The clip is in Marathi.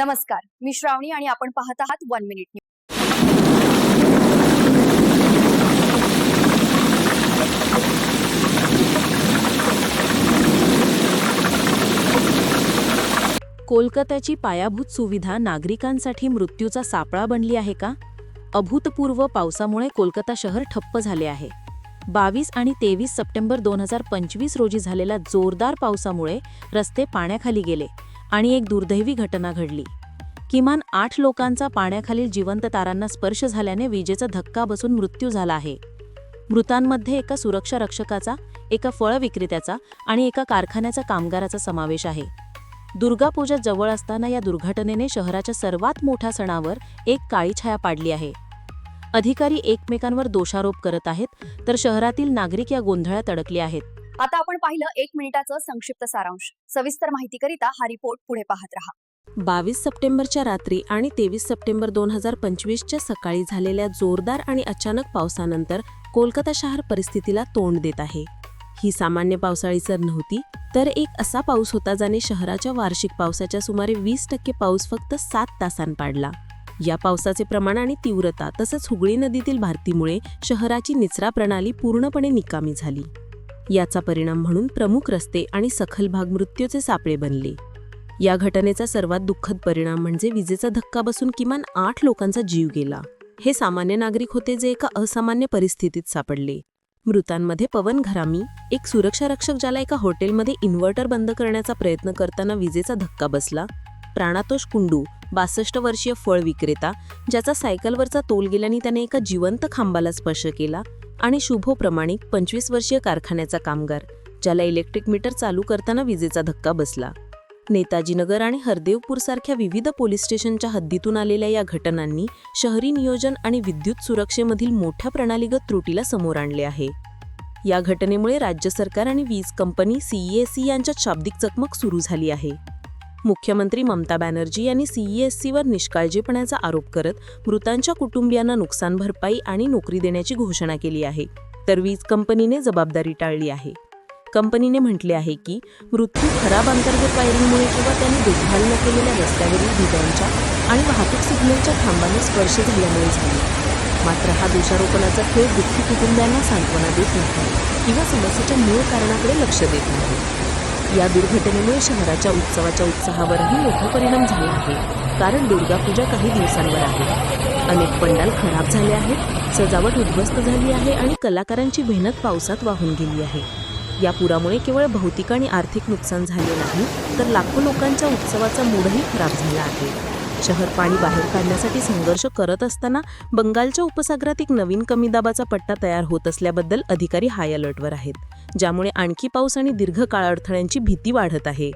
नमस्कार. मी श्रावणी आणि आपण पाहत आहात वन मिनिट न्यूज कोलकात्याची पायाभूत सुविधा नागरिकांसाठी मृत्यूचा सापळा बनली आहे का? अभूतपूर्व पावसामुळे कोलकाता शहर ठप्प झाले आहे. बावीस आणि तेवीस सप्टेंबर दोन हजार पंचवीस रोजी झालेल्या जोरदार पावसामुळे रस्ते पाण्याखाली गेले. आणि एक दुर्दैवी घटना घडली. किमान आठ लोकांचा पाण्याखालील जिवंत तारांना स्पर्श झाल्याने विजेचा धक्का बसून मृत्यू झाला आहे. मृतांमध्ये एका सुरक्षा रक्षकाचा एका फळ विक्रेत्याचा आणि एका कारखान्याचा कामगाराचा समावेश आहे. दुर्गापूजा जवळ असताना या दुर्घटनेने शहराच्या सर्वात मोठ्या सणावर एक काळी छाया पाडली आहे. अधिकारी एकमेकांवर दोषारोप करत आहेत तर शहरातील नागरिक या गोंधळात अडकले आहेत. आता आपण पाहिलं एक मिनिटाचं संक्षिप्त सारांश. सविस्तर माहितीकरिता हा रिपोर्ट पुढे पाहत रहा. बावीस सप्टेंबरच्या रात्री आणि तेवीस सप्टेंबर दोन हजार पंचवीसच्या सकाळी झालेल्या जोरदार आणि अचानक पावसानंतर कोलकाता शहर परिस्थितीला तोंड देत आहे. ही सामान्य पावसाळी सर नव्हती तर एक असा पाऊस होता ज्याने शहराच्या वार्षिक पावसाच्या सुमारे वीस टक्के पाऊस फक्त सात तासांत पाडला. या पावसाचे प्रमाण आणि तीव्रता तसंच हुगळी नदीतील भारतीमुळे शहराची निचरा प्रणाली पूर्णपणे निकामी झाली. याचा परिणाम म्हणून प्रमुख रस्ते आणि सखल भाग मृत्यूचे सापळे बनले. या घटनेचा सर्वात दुःखद परिणाम म्हणजे विजेचा धक्का बसून किमान आठ लोकांचा जीव गेला. हे सामान्य नागरिक होते जे एका असामान्य परिस्थितीत सापडले. मृतांमध्ये पवन घरामी एक सुरक्षा रक्षक ज्याला एका हॉटेलमध्ये इन्व्हर्टर बंद करण्याचा प्रयत्न करताना विजेचा धक्का बसला प्राणातोष कुंडू बासष्ट वर्षीय फळ विक्रेता ज्याचा सायकलवरचा तोल गेल्याने त्याने एका जिवंत खांबाला स्पर्श केला आणि शुभो प्रमाणिक पंचवीस वर्षीय कारखान्याचा कामगार ज्याला इलेक्ट्रिक मीटर चालू करताना विजेचा धक्का बसला. नेताजीनगर आणि हरदेवपूर सारख्या विविध पोलीस स्टेशनच्या हद्दीतून आलेल्या या घटनांनी शहरी नियोजन आणि विद्युत सुरक्षेमधील मोठ्या प्रणालीगत त्रुटीला समोर आणले आहे. या घटनेमुळे राज्य सरकार आणि वीज कंपनी सीईएससी यांच्यात शाब्दिक चकमक सुरू झाली आहे. मुख्यमंत्री ममता बॅनर्जी यांनी सीईएससीवर निष्काळजीपणाचा आरोप करत मृतांच्या कुटुंबियांना नुकसान भरपाई आणि नोकरी देण्याची घोषणा केली आहे. तर वीज कंपनीने जबाबदारी टाळली आहे. कंपनीने म्हटले आहे की मृत्यू खराब अंतर्गत वायरिंगमुळे किंवा त्यांनी देखभाल न केलेल्या रस्त्यावरील भिगांच्या आणि वाहतूक सिग्नलच्या खांबांना स्पर्श झाल्यामुळे झाले. मात्र हा दोषारोपणाचा खेळ दुःखी कुटुंबियांना सांत्वना देत नाही किंवा समस्येच्या मूळ कारणाकडे लक्ष देत नाही. या दुर्घटनेमुळे शहराच्या उत्सवाच्या उत्साहावरही मोठा परिणाम झाला आहे. कारण दुर्गापूजा काही दिवसांवर आहे. अनेक पंडाल खराब झाले आहेत सजावट उद्ध्वस्त झाली आहे आणि कलाकारांची मेहनत पावसात वाहून गेली आहे. या पुरामुळे केवळ भौतिक आणि आर्थिक नुकसान झाले नाही तर लाखो लोकांच्या उत्सवाचा मूडही खराब झाला आहे. शहर पाणी बाहेर काढण्यासाठी संघर्ष करत असताना बंगालच्या उपसागरात एक नवीन कमी दाबाचा पट्टा तयार होत असल्याबद्दल अधिकारी हाय अलर्टवर आहेत ज्यामुळे आणखी पाऊस आणि दीर्घकाळ अडथळ्यांची भीती वाढत आहे.